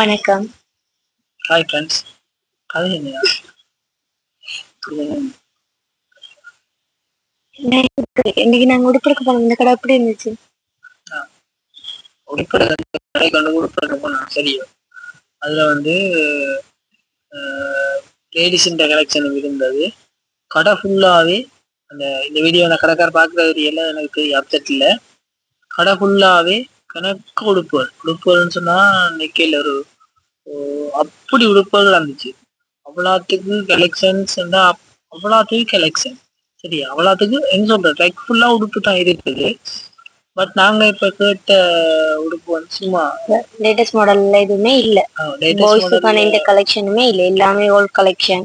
வணக்கம். Hi friends கதை என்னையா இன்னைக்கு நாங்க உடுப்பிற்கு போனோம். இந்த கடை எப்படி இருந்துச்சு? உடுப்பட கடை கொண்டு உடுப்பட போனோம். சரியோ அதில் வந்து லேடிஸின் கலெக்ஷன் இருந்தது. கடை ஃபுல்லாகவே அந்த இந்த வீடியோ நான் கடைக்கார பார்க்குற எல்லாம் எனக்கு தெரியும் அப்செட் இல்லை கடை ஃபுல்லாகவே கணக்கு உடுப்புகள். உடுப்புகள்னு சொன்னால் நிக்கையில் ஒரு அப்படி உடுப்புகள் இருந்துச்சு அவ்வளோத்துக்கு கலெக்ஷன்ஸ் அவ்வளோத்துக்கு கலெக்ஷன் சரி அவ்வளோத்துக்கு என்ன சொல்றது லைக் ஃபுல்லாக உடுப்பு தான் இருக்குது. பட் நாங்கள் இப்போ கேட்ட உடுப்பு வந்து சும்மா லேட்டஸ்ட் மாடல்ல எதுவுமே இல்ல. பாய்ஸுக்கான எந்த கலெக்ஷனுமே இல்ல. எல்லாமே ஓல்ட் கலெக்ஷன்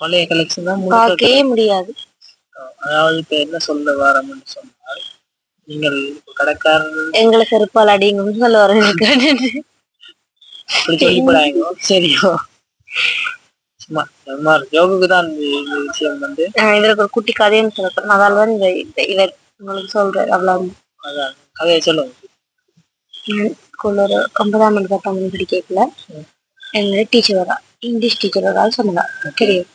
பழைய கலெக்ஷன் தான் பார்க்கவே முடியாது. அதாவது இப்போ என்ன சொல்ல வரோம்னு சொன்னால் நீங்கள் கடைக்காரன் எங்களை செருப்பால் அடிங்கன்னு சொல்ல வரேன் அப்படி சொல்லி போடாங்க சரியோ. சும்மா சும்மா ஜோகுக்கு தான் இந்த விஷயம் வந்து. இதுல ஒரு குட்டி கதையும் சொல்றேன் அதால தான் இந்த இதை உங்களுக்கு சொல்றேன் அவ்வளவு அதான் கதையை சொல்லுங்க. ஒரு ஒன்பதாம் மணி பத்தாம் மணி படி கேட்கல எங்களோட டீச்சர் வரா இங்கிலீஷ் டீச்சர் வரா சொன்னா தெரியும்.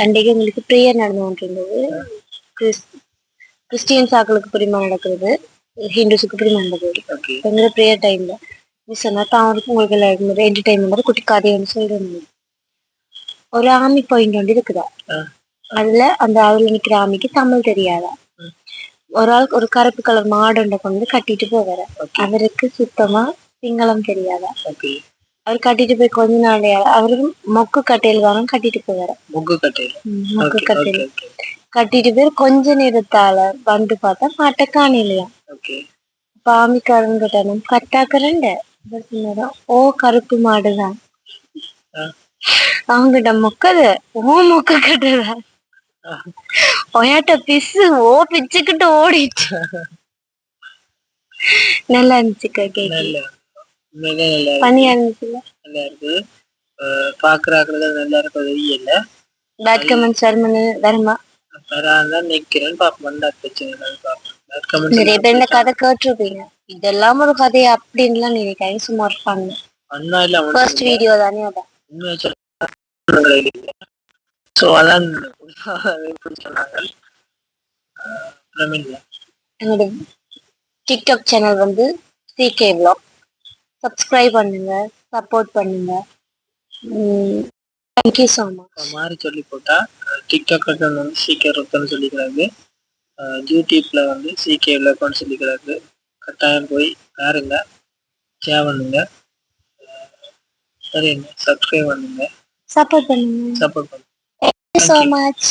அன்றைக்கு எங்களுக்கு ப்ரேயர் நடந்து கொண்டிருந்தது கிறிஸ் கிறிஸ்டியன்ஸ் ஆக்களுக்கு பிரிமா நடக்கிறது. ஹிந்துஸுக்கு பிரிமா நடக்குது ஓகே எங்களோட ப்ரேயர் டைம்ல மிஸ் சொன்னா தான் அவருக்கு உங்களுக்கு எல்லாருக்கும் என்டர்டைன்மெண்ட் குட்டி கதை வந்து சொல்லிருந்தது ஒரு ஆமி பாயிண்ட் ஒன்று இருக்குதா. அதுல அந்த அதுல நிக்கிற ஆமிக்கு தமிழ் தெரியாதா. ஒரு ஆள் ஒரு கருப்பு கலர் மாடொண்ட கொண்டு கட்டிட்டு போவாரு. அவருக்கு சுத்தமா சிங்களம் தெரியாதா? அவர் கட்டிட்டு போய் கொஞ்ச நாளையா அவருக்கு மொக்கு கட்டையில் வரும் கட்டிட்டு போவாரு. முக்கு கட்டையில். மொக்கு கட்டையில். கட்டிட்டு போய் கொஞ்ச நேரத்தால வந்து பார்த்தா மாட்டை காணலையா? ஓகே. பாமிக்காரன் கிட்டனும் கட்டாக்குறண்ட சொன்னாரா, ஓ கருப்பு மாடுதான். அவங்கிட்ட மொக்கது ஓ மொக்க கட்டுதா ஆ. ஒயாட்ட பிசு ஓ பிச்சுக்கிட்டு ஓடிச்சு நல்லா இருந்துச்சு கேக்கு. பனியா இருந்துச்சுல்ல? நல்லா இருக்கு. பாக்குறாக்கிறது நல்லா இருக்கும் தெரியல பேட் கமெண்ட்ஸ் வருமனு வருமா வராதான் நிக்கிறேன் பாப்போம். வந்தா பிரச்சனை இல்லை பாப்போம். Bad comments நிறைய பேர் இந்த கதை கேட்டிருப்பீங்க. இதெல்லாம் ஒரு கதை அப்படின்லாம் நினைக்காங்க சும்மா இருப்பாங்க. அண்ணா இல்ல ஃபர்ஸ்ட் வீடியோ தானே அதான் ஸோ அதான் சொன்னாங்க? என்னோட டிக்டாக் சேனல் வந்து சிகே vlog. சப்ஸ்கிரைப் பண்ணுங்க சப்போர்ட் பண்ணுங்க. தேங்க்யூ ஸோ மச் மாதிரி சொல்லி போட்டா டிக்டாக் அக்கௌண்ட் வந்து சீக்கிரம் ரொத்தன்னு சொல்லிக்கிறாங்க. அஹ் யூடியூப்ல வந்து சீக்கே விளக்கம்னு சொல்லிக்கிறாங்க. கட்டாயம் போய் பாருங்க. ஷேர் பண்ணுங்க. அஹ் சரி சப்ஸ்கிரைப் பண்ணுங்க. சப்போர்ட் பண்ணுங்க. சப்போர்ட் பண்ணுங்க. Thank you so much